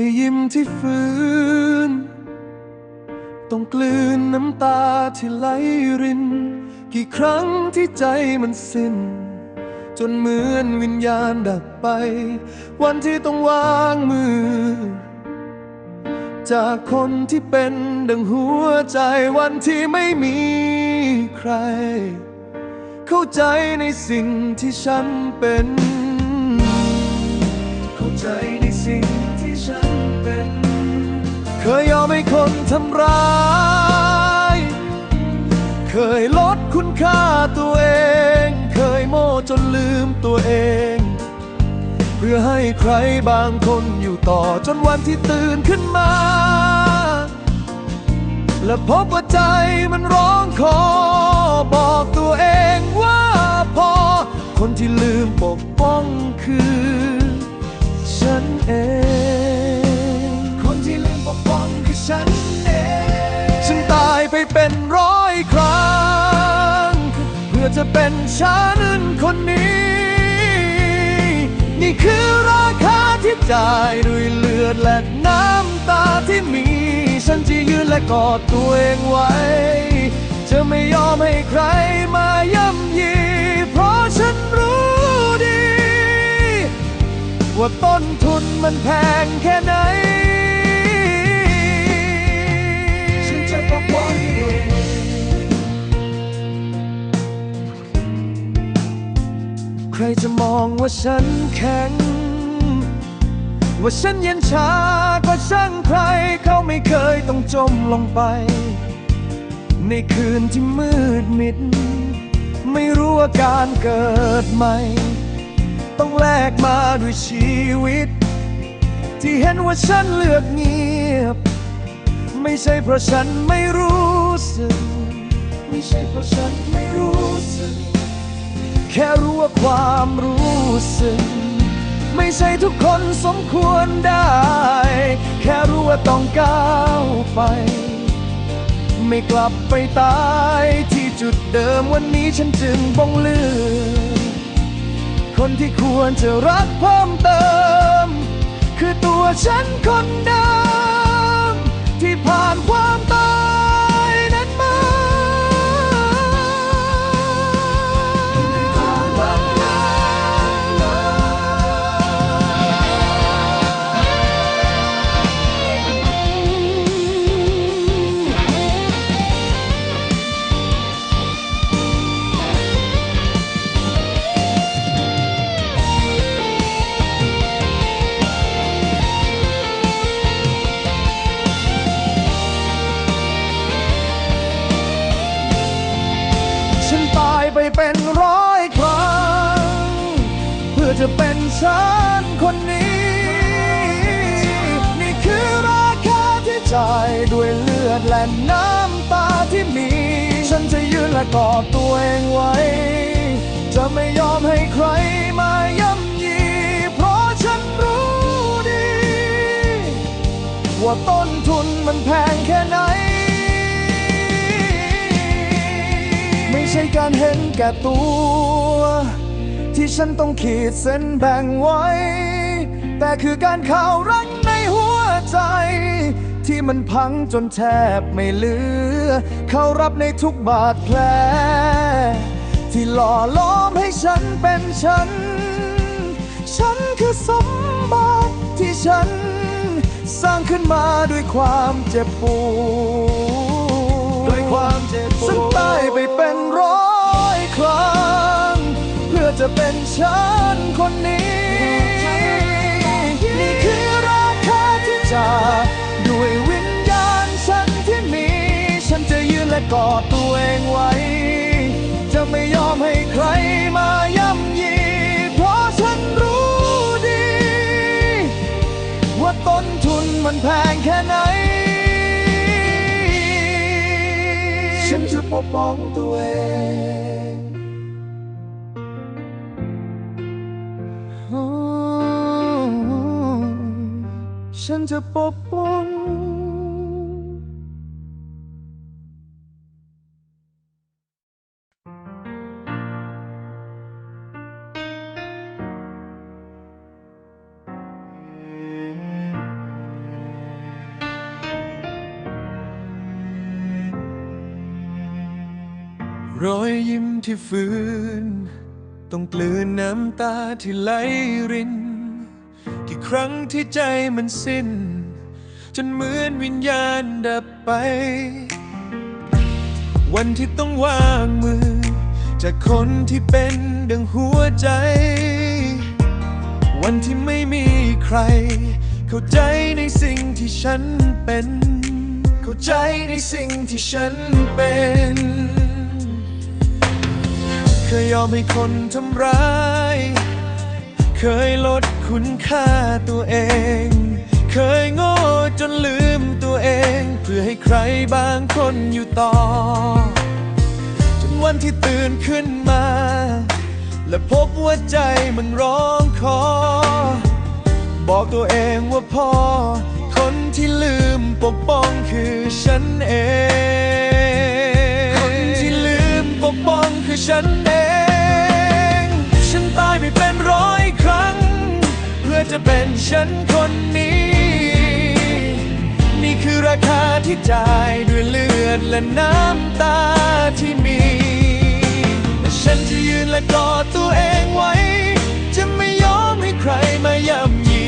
ยยิ้มที่ฟื้น ต้องกลืนน้ำตาที่ไหลริน กี่ครั้งที่ใจมันสิ้น จนเหมือนวิญญาณดับไป วันที่ต้องวางมือ จากคนที่เป็นดังหัวใจวันที่ไม่มีใคร เข้าใจในสิ่งที่ฉันเป็น เข้าใจในสิ่ง ยยอมให้คนทำร้าย เคยลดคุณค่าตัวเอง เคยโม่จนลืมตัวเอง เพื่อให้ใครบางคนอยู่ต่อจนวันที่ตื่นขึ้นมา และพบว่าใจมันร้องขอ บอกตัวเองว่าพอ คนที่ลืมปกป้องคือ ฉันเอง จะเป็นฉันคนนี้ นี่คือราคาที่จ่ายด้วยเลือดและน้ำตาที่มี ฉันจะยืนและกอดตัวเองไว้ จะไม่ยอมให้ใครมาย่ำยี เพราะฉันรู้ดี ว่าต้นทุนมันแพงแค่ไหน ใครจะมองว่าฉันแข็ง ว่าฉันเย็นชาก็ช่างใคร เขาไม่เคยต้องจมลงไป ในคืนที่มืดมิด ไม่รู้ว่าการเกิดใหม่ ต้องแลกมาด้วยชีวิต ที่เห็นว่าฉันเลือกเงียบ ไม่ใช่เพราะฉันไม่รู้สึก ไม่ใช่เพราะฉันไม่รู้สึก แค่รู้ว่าความรู้สึก ไม่ใช่ทุกคนสมควรได้ แค่รู้ว่าต้องก้าวไป ไม่กลับไปตายที่จุดเดิมวันนี้ฉันจึงบงเลือกคนที่ควรจะรักเพิ่มเติม คือตัวฉันคนเดิม ที่ผ่านความตาย ฉันคนนี้ นี่คือราคาที่จ่ายด้วยเลือดและน้ำตาที่มี ฉันจะยืนและกอดตัวเองไว้ จะไม่ยอมให้ใครมาย่ำยี เพราะฉันรู้ดี ว่าต้นทุนมันแพงแค่ไหน ไม่ใช่การเห็นแก่ตัว ที่ฉันต้องขีดเส้นแบ่งไว้ แต่คือการข่าวรักในหัวใจ ที่มันพังจนแทบไม่เหลือ เข้ารับในทุกบาดแผล ที่หล่อล้อมให้ฉันเป็นฉัน ฉันคือสมบัติที่ฉัน สร้างขึ้นมาด้วยความเจ็บปวดด้วยความเจ็บปวดฉันตายไปเป็นร้อย ฉันคนนี้ นี่คือราคาที่จ่าด้วยวิญญาณฉันที่มี ฉันจะยืนและกอดตัวเองไว้ จะไม่ยอมให้ใครมาย่ำยี เพราะฉันรู้ดี ว่าต้นทุนมันแพงแค่ไหน ฉันจะปกป้องตัวเอง ฉันจะปกป้องรอยยิ้มที่ฟื้น ต้องกลืนน้ำตาที่ไหลริน กี่ครั้งที่ใจมันสิ้น จนเหมือนวิญญาณดับไป วันที่ต้องวางมือ จากคนที่เป็นดังหัวใจ วันที่ไม่มีใคร เข้าใจในสิ่งที่ฉันเป็น เข้าใจในสิ่งที่ฉันเป็นเคยยอมให้คนทำร้าย เคยลดคุณค่าตัวเอง เคยโง่จนลืมตัวเอง เพื่อให้ใครบางคนอยู่ต่อ จนวันที่ตื่นขึ้นมา และพบว่าใจมันร้องขอ บอกตัวเองว่าพ่อ คนที่ลืมปกป้องคือฉันเอง คนที่ลืมปกป้องคือฉันเอง ฉันตายไปเป็นร้อย อจะเป็นฉันคนนี้ นี่คือราคาที่จ่ายด้วยเลือดและน้ำตาที่มีแต่ฉันจะยืนและกอดตัวเองไว้ จะไม่ยอมให้ใครมาย่ำยี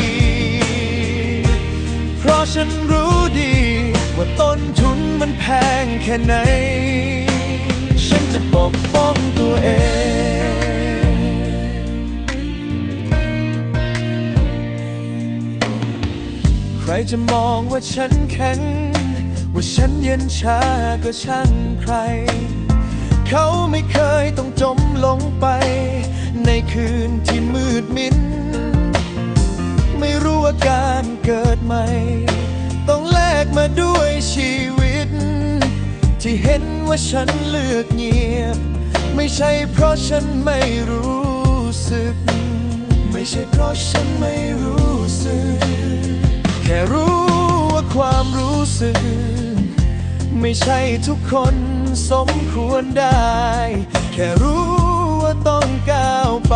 เพราะฉันรู้ดี ว่าต้นทุนมันแพงแค่ไหน จะมองว่าฉันแข็ง ว่าฉันเย็นชาก็ช่างใคร เขาไม่เคยต้องจมลงไป ในคืนที่มืดมิน ไม่รู้ว่าการเกิดใหม่ ต้องแลกมาด้วยชีวิต ที่เห็นว่าฉันเลือกเงียบ ไม่ใช่เพราะฉันไม่รู้สึก ไม่ใช่เพราะฉันไม่รู้สึกึกไม่ใช่ทุกคนสมควรได้ แค่รู้ว่าต้องก้าวไป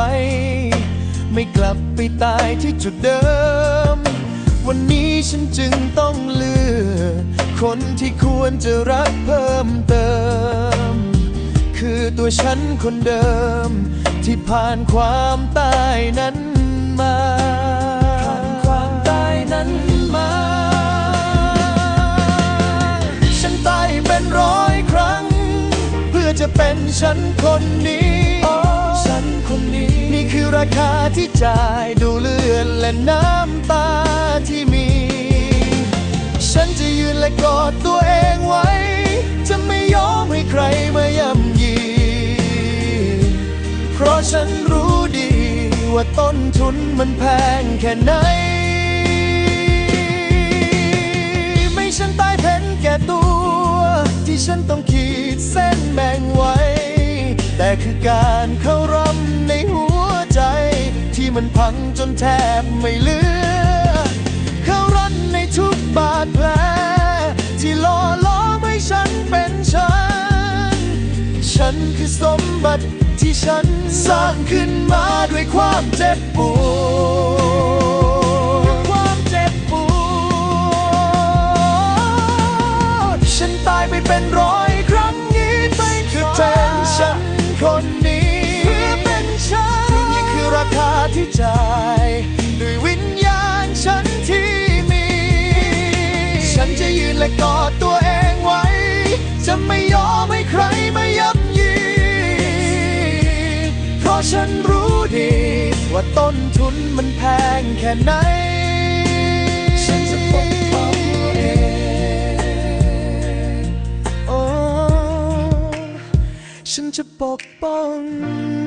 ไม่กลับไปตายที่จุดเดิม วันนี้ฉันจึงต้องเลือกคนที่ควรจะรักเพิ่มเติม คือตัวฉันคนเดิม ที่ผ่านความตายนั้นมา ผ่านความตายนั้นมา เป็นร้อยครั้ง เพื่อจะเป็นฉันคนนี้ ฉันคนนี้ นี่คือราคาที่จ่ายดูเลือดและน้ำตาที่มี ฉันจะยืนและกอดตัวเองไว้ จะไม่ยอมให้ใครมาย่ำยี เพราะฉันรู้ดี ว่าต้นทุนมันแพงแค่ไหน ไม่ฉันตายเพ้นแก่ตัว ที่ฉันต้องขีดเส้นแบ่งไว้ แต่คือการเข้ารำในหัวใจ ที่มันพังจนแทบไม่เหลือ เข้ารันในทุกบาดแผลที่หล่อล้อมให้ฉันเป็นฉัน ฉันคือสมบัติที่ฉันสร้างขึ้นมาด้วยความเจ็บปวดายไปเป็นร้อยครั้งนี้ไปเพื่อเป็นฉันคนนี้เพื่อเป็นฉันนี่คือราคาที่จ่ายด้วยวิญญาณฉันที่มี ฉันจะยืนและกอดตัวเองไว้ จะไม่ยอมให้ใครมายับยีเพราะฉันรู้ดี ว่าต้นทุนมันแพงแค่ไหน ฉันจะปกป้อง